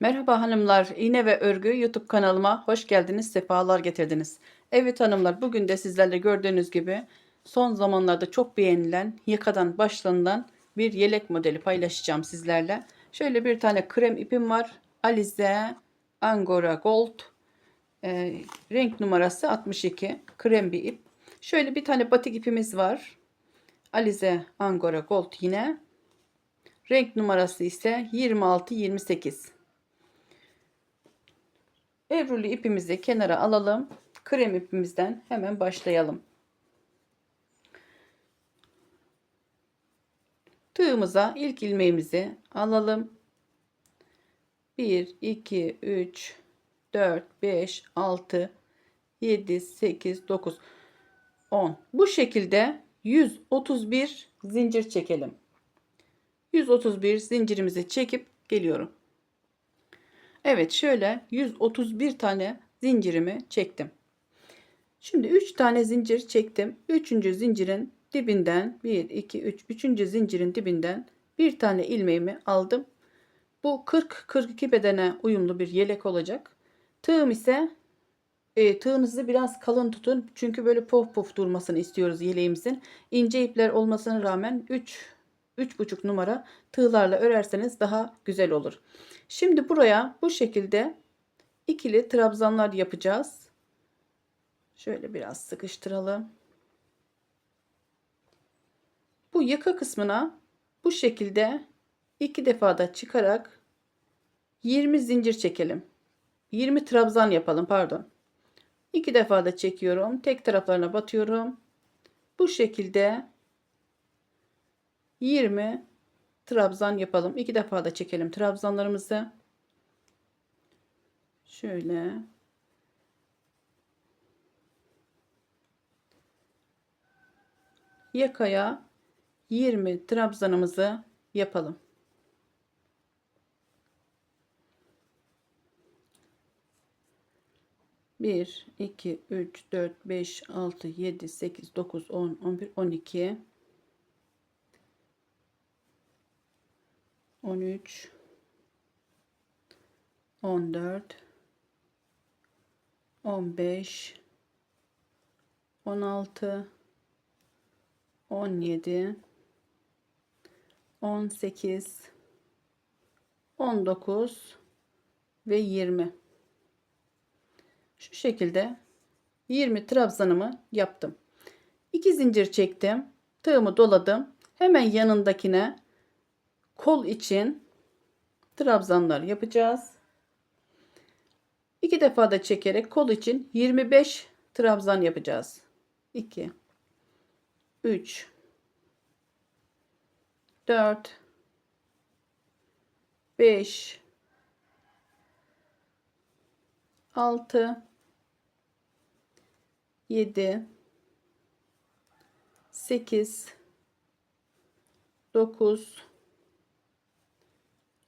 Merhaba hanımlar, İğne ve Örgü YouTube kanalıma hoş geldiniz, sefalar getirdiniz. Evet hanımlar, bugün de sizlerle gördüğünüz gibi son zamanlarda çok beğenilen, yakadan başlanılan bir yelek modeli paylaşacağım sizlerle. Şöyle bir tane krem ipim var. Alize Angora Gold. Ee, renk numarası 62. Krem bir ip. Şöyle bir tane batik ipimiz var. Alize Angora Gold yine. Renk numarası ise 26-28. Evruli ipimizi kenara alalım. Krem ipimizden hemen başlayalım. Tığımıza ilk ilmeğimizi alalım. 1, 2, 3, 4, 5, 6, 7, 8, 9, 10. Bu şekilde 131 zincir çekelim. 131 zincirimizi çekip geliyorum. Evet şöyle 131 tane zincirimi çektim. Şimdi 3 tane zincir çektim. 3. zincirin dibinden 1 2 3 3. zincirin dibinden bir tane ilmeğimi aldım. Bu 40 42 bedene uyumlu bir yelek olacak. Tığım ise e, tığınızı biraz kalın tutun. Çünkü böyle pof pof durmasını istiyoruz yeleğimizin. İnce ipler olmasına rağmen 3 3,5 numara tığlarla örerseniz daha güzel olur. Şimdi buraya bu şekilde ikili trabzanlar yapacağız. Şöyle biraz sıkıştıralım. Bu yaka kısmına bu şekilde iki defada çıkarak 20 zincir çekelim. 20 trabzan yapalım pardon. İki defada çekiyorum. Tek taraflarına batıyorum. Bu şekilde 20 trabzan yapalım. İki defa da çekelim trabzanlarımızı. Şöyle. Yakaya 20 trabzanımızı yapalım. Bir, iki, üç, dört, beş, altı, yedi, sekiz, dokuz, on, on bir, on iki. 13 14 15 16 17 18 19 ve 20 şu şekilde 20 trabzanımı yaptım. 2 zincir çektim tığımı doladım. Hemen yanındakine kol için trabzanlar yapacağız. İki defa da çekerek kol için 25 trabzan yapacağız. 2 3 4 5 6 7 8 9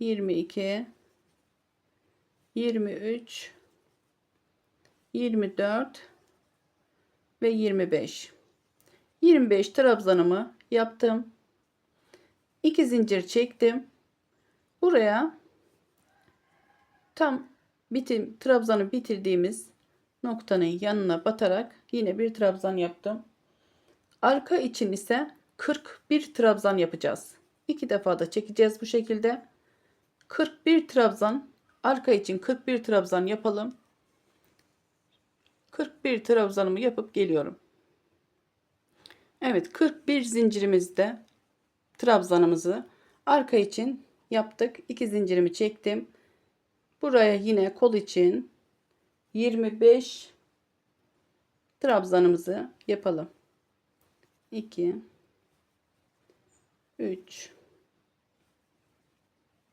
22 23 24 ve 25 25 trabzanımı yaptım. 2 zincir çektim. Buraya tam bitim trabzanı bitirdiğimiz noktanın yanına batarak yine bir trabzan yaptım. Arka için ise 41 trabzan yapacağız. İki defa da çekeceğiz bu şekilde 41 trabzan arka için 41 trabzan yapalım. 41 trabzanımı yapıp geliyorum. Evet 41 zincirimizde trabzanımızı arka için yaptık. 2 zincirimi çektim. Buraya yine kol için 25 trabzanımızı yapalım. 2 3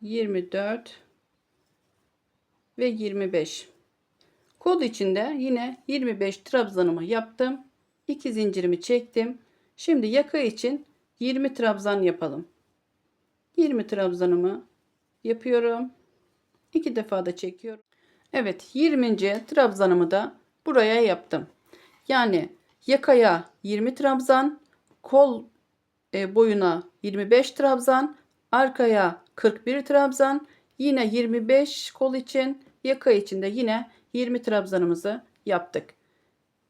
24 ve 25 kod içinde yine 25 trabzanımı yaptım. 2 zincirimi çektim. Şimdi yaka için 20 trabzan yapalım. 20 trabzanımı yapıyorum. 2 defa da çekiyorum. Evet 20. trabzanımı da buraya yaptım. Yani yakaya 20 trabzan kol e, boyuna 25 trabzan arkaya 41 trabzan yine 25 kol için yaka için de yine 20 trabzanımızı yaptık.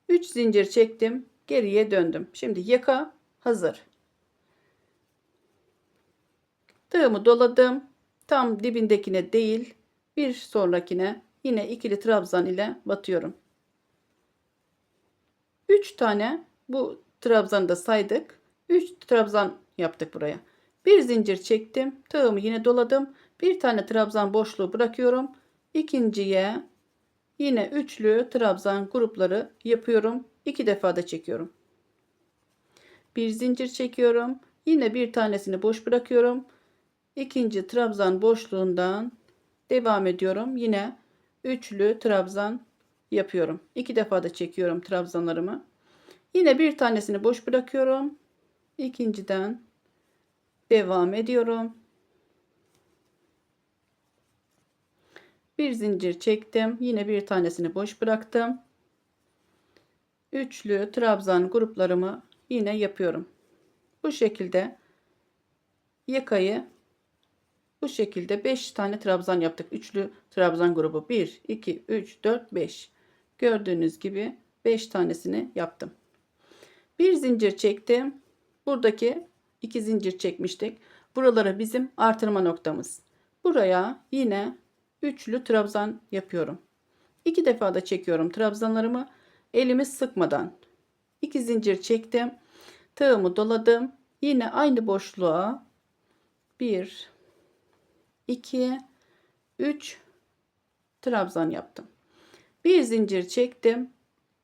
3 zincir çektim geriye döndüm. Şimdi yaka hazır. Tığımı doladım. Tam dibindekine değil bir sonrakine yine ikili trabzan ile batıyorum. 3 tane bu trabzanı da saydık. 3 trabzan yaptık buraya bir zincir çektim tığımı yine doladım. Bir tane trabzan boşluğu bırakıyorum. İkinciye yine üçlü trabzan grupları yapıyorum. İki defa da çekiyorum. Bir zincir çekiyorum. Yine bir tanesini boş bırakıyorum. İkinci trabzan boşluğundan devam ediyorum. Yine üçlü trabzan yapıyorum. İki defa da çekiyorum trabzanlarımı. Yine bir tanesini boş bırakıyorum. İkinciden devam ediyorum. Bir zincir çektim. Yine bir tanesini boş bıraktım. Üçlü trabzan gruplarımı yine yapıyorum. Bu şekilde yakayı bu şekilde 5 tane trabzan yaptık. Üçlü trabzan grubu 1 2 3 4 5 gördüğünüz gibi 5 tanesini yaptım. Bir zincir çektim. Buradaki iki zincir çekmiştik buralara bizim artırma noktamız buraya yine üçlü trabzan yapıyorum. İki defa da çekiyorum trabzanlarımı elimi sıkmadan. İki zincir çektim. Tığımı doladım. Yine aynı boşluğa 1 2 3 trabzan yaptım. Bir zincir çektim.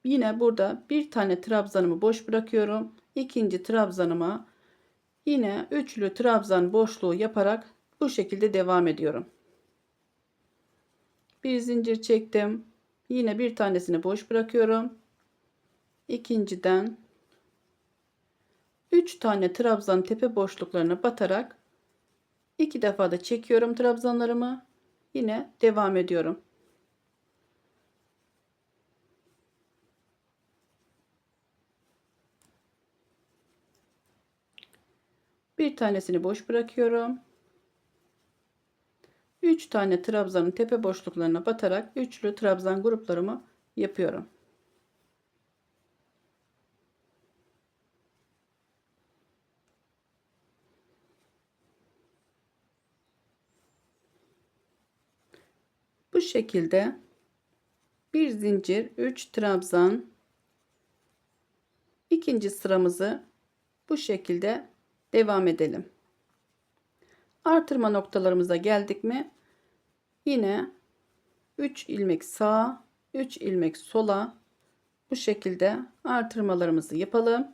Yine burada bir tane trabzanımı boş bırakıyorum. İkinci trabzanıma yine üçlü trabzan boşluğu yaparak bu şekilde devam ediyorum. Bir zincir çektim. Yine bir tanesini boş bırakıyorum. İkinciden 3 tane trabzan tepe boşluklarına batarak iki defa da çekiyorum trabzanlarımı. Yine devam ediyorum bir tanesini boş bırakıyorum 3 tane trabzanın tepe boşluklarına batarak üçlü trabzan gruplarımı yapıyorum. Bu şekilde bir zincir 3 trabzan ikinci sıramızı bu şekilde devam edelim. Artırma noktalarımıza geldik mi Yine 3 ilmek sağa, 3 ilmek sola bu şekilde artırmalarımızı yapalım.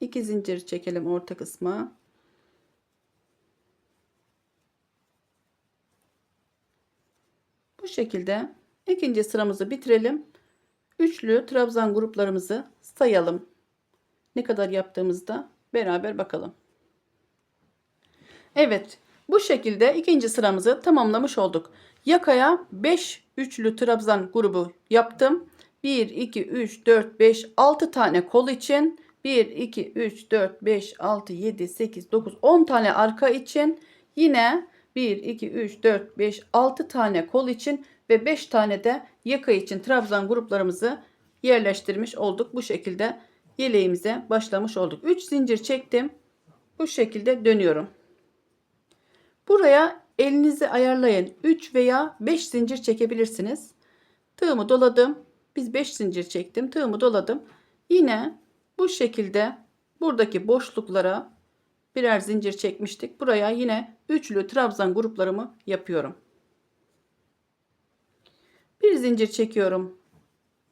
2 zincir çekelim orta kısma. Bu şekilde ikinci sıramızı bitirelim. Üçlü trabzan gruplarımızı sayalım. Ne kadar yaptığımızda beraber bakalım. Evet, Bu şekilde ikinci sıramızı tamamlamış olduk. Yakaya 5 üçlü trabzan grubu yaptım. 1, 2, 3, 4, 5, 6 tane kol için 1, 2, 3, 4, 5, 6, 7, 8, 9, 10 tane arka için yine 1, 2, 3, 4, 5, 6 tane kol için ve 5 tane de yaka için trabzan gruplarımızı yerleştirmiş olduk. Bu şekilde yeleğimize başlamış olduk. 3 zincir çektim. Bu şekilde dönüyorum. Buraya elinizi ayarlayın. 3 veya 5 zincir çekebilirsiniz. Tığımı doladım. Biz 5 zincir çektim. Tığımı doladım. Yine bu şekilde buradaki boşluklara birer zincir çekmiştik. Buraya yine üçlü trabzan gruplarımı yapıyorum. Bir zincir çekiyorum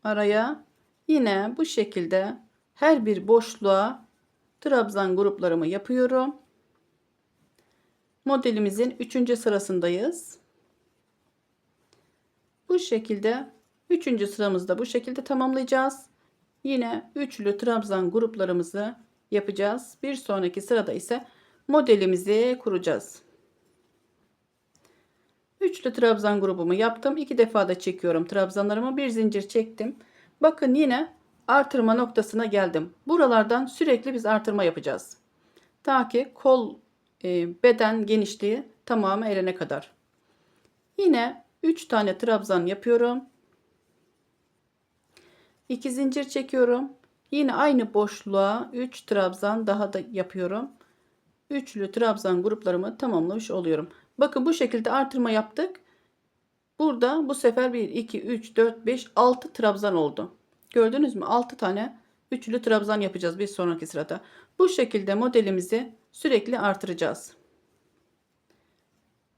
araya. Yine bu şekilde her bir boşluğa trabzan gruplarımı yapıyorum. Modelimizin 3. sırasındayız. Bu şekilde 3. sıramızda bu şekilde tamamlayacağız. Yine üçlü trabzan gruplarımızı yapacağız. Bir sonraki sırada ise modelimizi kuracağız. Üçlü trabzan grubumu yaptım. İki defa da çekiyorum trabzanlarımı. Bir zincir çektim. Bakın yine artırma noktasına geldim. Buralardan sürekli biz artırma yapacağız. Ta ki kol beden genişliği tamamı erene kadar. Yine 3 tane trabzan yapıyorum. 2 zincir çekiyorum. Yine aynı boşluğa 3 trabzan daha da yapıyorum. Üçlü trabzan gruplarımı tamamlamış oluyorum. Bakın bu şekilde artırma yaptık. Burada bu sefer 1, 2, 3, 4, 5, 6 trabzan oldu. Gördünüz mü? 6 tane üçlü trabzan yapacağız bir sonraki sırada. Bu şekilde modelimizi sürekli artıracağız.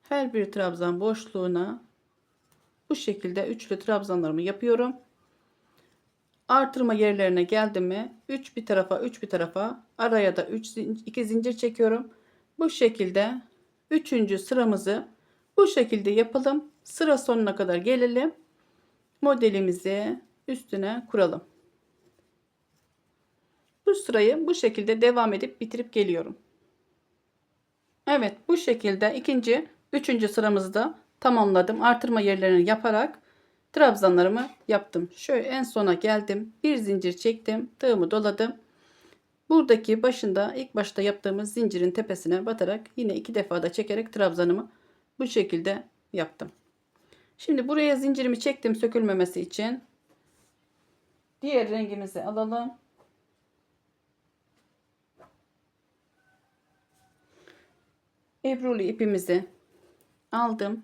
Her bir trabzan boşluğuna bu şekilde üçlü trabzanlarımı yapıyorum. Artırma yerlerine geldim mi 3 bir tarafa 3 bir tarafa araya da 3 2 zincir çekiyorum. Bu şekilde 3. sıramızı bu şekilde yapalım. Sıra sonuna kadar gelelim. Modelimizi üstüne kuralım. Bu sırayı bu şekilde devam edip bitirip geliyorum. Evet bu şekilde ikinci, üçüncü sıramızı da tamamladım. Artırma yerlerini yaparak trabzanlarımı yaptım. Şöyle en sona geldim. Bir zincir çektim. Tığımı doladım. Buradaki başında ilk başta yaptığımız zincirin tepesine batarak yine iki defa da çekerek trabzanımı bu şekilde yaptım. Şimdi buraya zincirimi çektim sökülmemesi için. Diğer rengimizi alalım. Ebruli ipimizi aldım.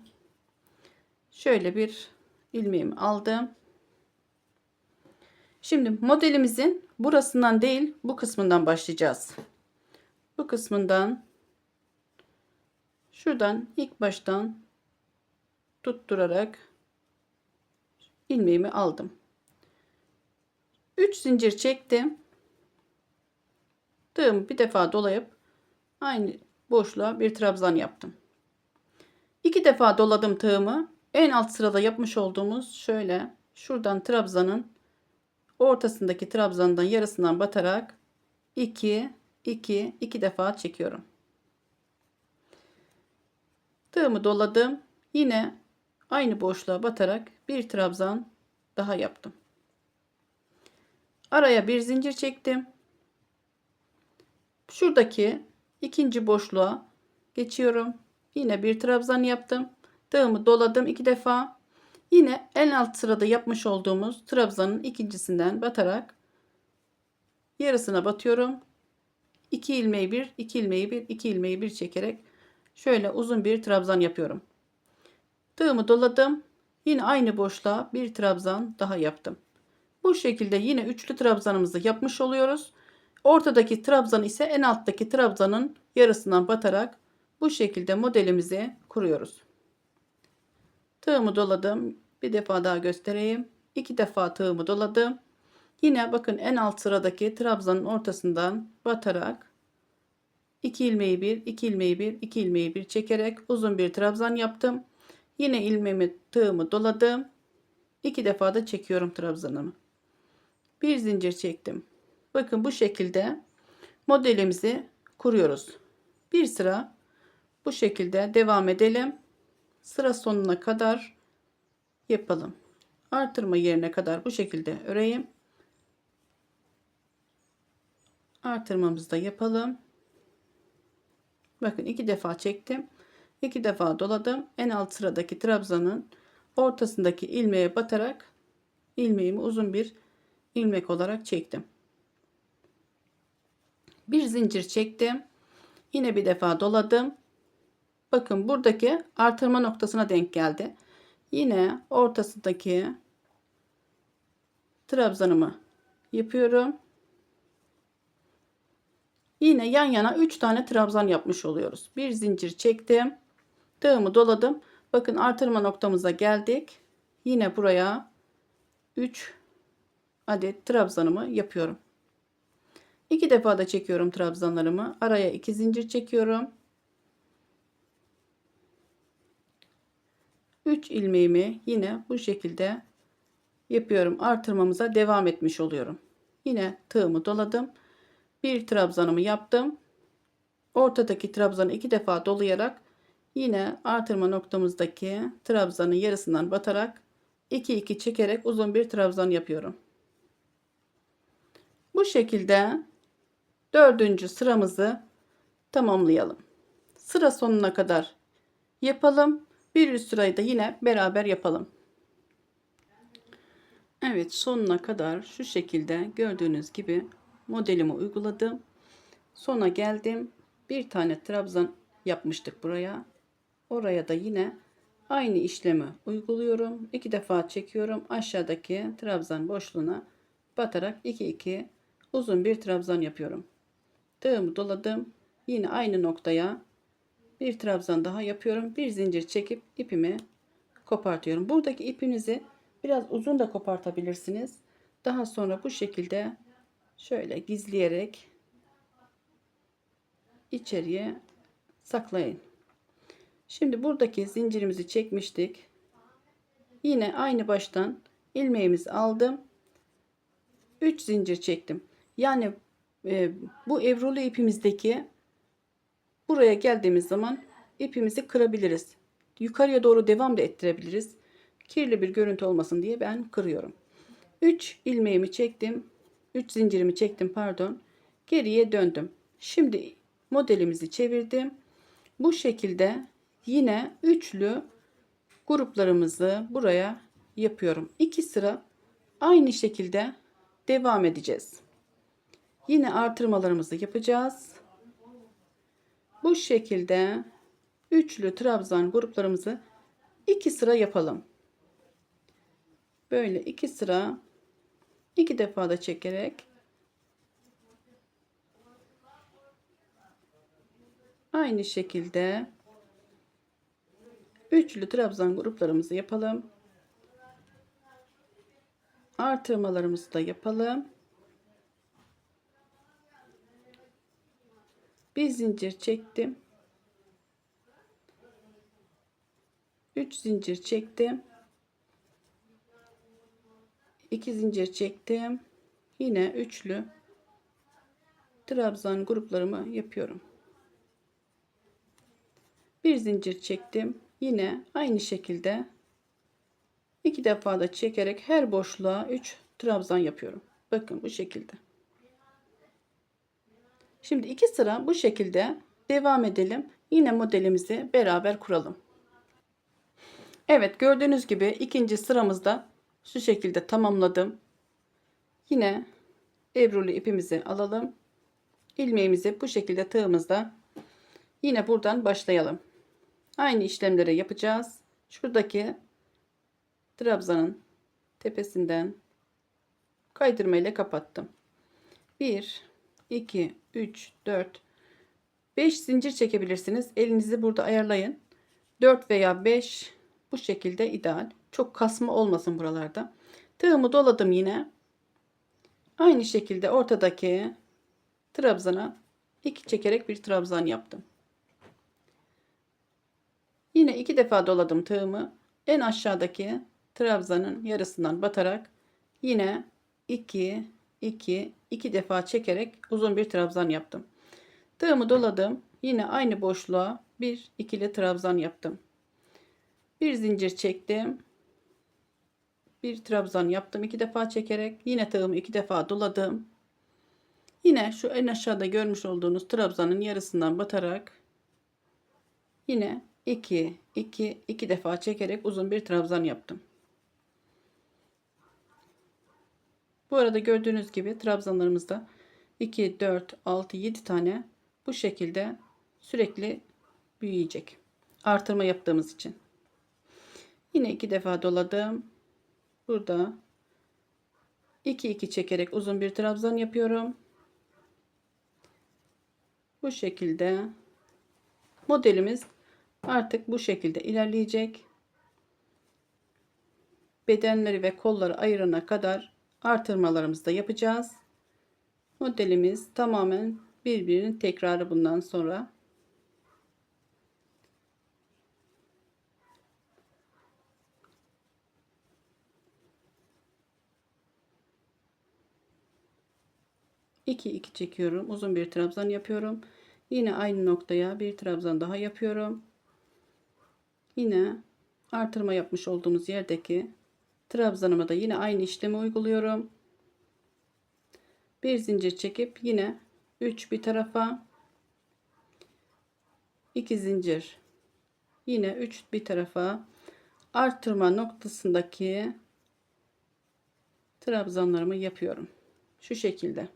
Şöyle bir ilmeğimi aldım. Şimdi modelimizin burasından değil bu kısmından başlayacağız. Bu kısmından şuradan ilk baştan tutturarak ilmeğimi aldım. 3 zincir çektim. Tığımı bir defa dolayıp aynı boşluğa bir trabzan yaptım. İki defa doladım tığımı. En alt sırada yapmış olduğumuz şöyle şuradan trabzanın ortasındaki trabzandan yarısından batarak 2 2 2 defa çekiyorum. Tığımı doladım. Yine aynı boşluğa batarak bir trabzan daha yaptım. Araya bir zincir çektim. Şuradaki ikinci boşluğa geçiyorum. Yine bir trabzan yaptım. Tığımı doladım iki defa. Yine en alt sırada yapmış olduğumuz trabzanın ikincisinden batarak yarısına batıyorum. 2 ilmeği bir, 2 ilmeği bir, 2 ilmeği bir çekerek şöyle uzun bir trabzan yapıyorum. Tığımı doladım. Yine aynı boşluğa bir trabzan daha yaptım. Bu şekilde yine üçlü trabzanımızı yapmış oluyoruz. Ortadaki trabzan ise en alttaki trabzanın yarısından batarak bu şekilde modelimizi kuruyoruz. Tığımı doladım. Bir defa daha göstereyim. İki defa tığımı doladım. Yine bakın en alt sıradaki trabzanın ortasından batarak 2 ilmeği bir, 2 ilmeği bir, 2 ilmeği bir çekerek uzun bir trabzan yaptım. Yine ilmeğimi tığımı doladım. İki defa da çekiyorum trabzanımı. Bir zincir çektim. Bakın bu şekilde modelimizi kuruyoruz. Bir sıra Bu şekilde devam edelim. Sıra sonuna kadar yapalım. Artırma yerine kadar bu şekilde öreyim. Artırmamızı da yapalım. Bakın iki defa çektim. iki defa doladım. En alt sıradaki trabzanın ortasındaki ilmeğe batarak ilmeğimi uzun bir ilmek olarak çektim. Bir zincir çektim. Yine bir defa doladım. Bakın buradaki artırma noktasına denk geldi. Yine ortasındaki trabzanımı yapıyorum. Yine yan yana 3 tane trabzan yapmış oluyoruz. Bir zincir çektim. Tığımı doladım. Bakın artırma noktamıza geldik. Yine buraya 3 adet trabzanımı yapıyorum. İki defa da çekiyorum trabzanlarımı. Araya iki zincir çekiyorum. 3 ilmeğimi yine bu şekilde yapıyorum. Artırmamıza devam etmiş oluyorum. Yine tığımı doladım. Bir trabzanımı yaptım. Ortadaki trabzanı iki defa dolayarak yine artırma noktamızdaki trabzanın yarısından batarak 2 2 çekerek uzun bir trabzan yapıyorum. Bu şekilde dördüncü sıramızı tamamlayalım. Sıra sonuna kadar yapalım. Bir üst sırayı da yine beraber yapalım. Evet sonuna kadar şu şekilde gördüğünüz gibi modelimi uyguladım. Sona geldim. Bir tane trabzan yapmıştık buraya. Oraya da yine aynı işlemi uyguluyorum. İki defa çekiyorum. Aşağıdaki trabzan boşluğuna batarak 2 2 uzun bir trabzan yapıyorum. Tığımı doladım. Yine aynı noktaya bir trabzan daha yapıyorum. Bir zincir çekip ipimi kopartıyorum. Buradaki ipinizi biraz uzun da kopartabilirsiniz. Daha sonra bu şekilde şöyle gizleyerek içeriye saklayın. Şimdi buradaki zincirimizi çekmiştik. Yine aynı baştan ilmeğimizi aldım. 3 zincir çektim. Yani e, bu evrulu ipimizdeki buraya geldiğimiz zaman ipimizi kırabiliriz. Yukarıya doğru devam da ettirebiliriz. Kirli bir görüntü olmasın diye ben kırıyorum. 3 ilmeğimi çektim. 3 zincirimi çektim pardon. Geriye döndüm. Şimdi modelimizi çevirdim. Bu şekilde yine üçlü gruplarımızı buraya yapıyorum. 2 sıra aynı şekilde devam edeceğiz. Yine artırmalarımızı yapacağız. Bu şekilde üçlü trabzan gruplarımızı iki sıra yapalım. Böyle iki sıra iki defa da çekerek aynı şekilde üçlü trabzan gruplarımızı yapalım. Artırmalarımızı da yapalım. Bir zincir çektim. 3 zincir çektim. 2 zincir çektim. Yine üçlü trabzan gruplarımı yapıyorum. Bir zincir çektim. Yine aynı şekilde iki defa da çekerek her boşluğa 3 trabzan yapıyorum. Bakın bu şekilde. Şimdi iki sıra bu şekilde devam edelim. Yine modelimizi beraber kuralım. Evet gördüğünüz gibi ikinci sıramızda şu şekilde tamamladım. Yine ebrulu ipimizi alalım. İlmeğimizi bu şekilde tığımızda yine buradan başlayalım. Aynı işlemleri yapacağız. Şuradaki trabzanın tepesinden kaydırma ile kapattım. 1 2 3 4 5 zincir çekebilirsiniz. Elinizi burada ayarlayın. 4 veya 5 bu şekilde ideal. Çok kasma olmasın buralarda. Tığımı doladım yine. Aynı şekilde ortadaki trabzana iki çekerek bir trabzan yaptım. Yine iki defa doladım tığımı. En aşağıdaki trabzanın yarısından batarak yine 2 2 2 defa çekerek uzun bir trabzan yaptım. Tığımı doladım. Yine aynı boşluğa bir ikili trabzan yaptım. Bir zincir çektim. Bir trabzan yaptım iki defa çekerek yine tığımı iki defa doladım. Yine şu en aşağıda görmüş olduğunuz trabzanın yarısından batarak yine 2 2 2 defa çekerek uzun bir trabzan yaptım. Bu arada gördüğünüz gibi trabzanlarımızda 2 4 6 7 tane bu şekilde sürekli büyüyecek. Artırma yaptığımız için. Yine iki defa doladım. Burada 2 2 çekerek uzun bir trabzan yapıyorum. Bu şekilde modelimiz artık bu şekilde ilerleyecek. Bedenleri ve kolları ayırana kadar artırmalarımızı da yapacağız. Modelimiz tamamen birbirinin tekrarı bundan sonra. İki iki çekiyorum. Uzun bir trabzan yapıyorum. Yine aynı noktaya bir trabzan daha yapıyorum. Yine artırma yapmış olduğumuz yerdeki trabzanıma da yine aynı işlemi uyguluyorum. Bir zincir çekip yine 3 bir tarafa 2 zincir yine 3 bir tarafa artırma noktasındaki trabzanlarımı yapıyorum. Şu şekilde.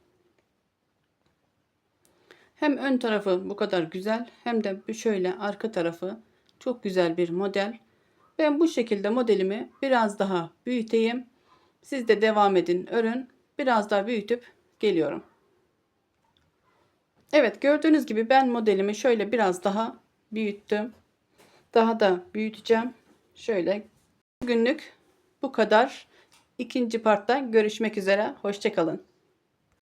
Hem ön tarafı bu kadar güzel hem de şöyle arka tarafı çok güzel bir model. Ben bu şekilde modelimi biraz daha büyüteyim. Siz de devam edin örün. Biraz daha büyütüp geliyorum. Evet gördüğünüz gibi ben modelimi şöyle biraz daha büyüttüm. Daha da büyüteceğim. Şöyle bugünlük bu kadar. İkinci partta görüşmek üzere. Hoşçakalın.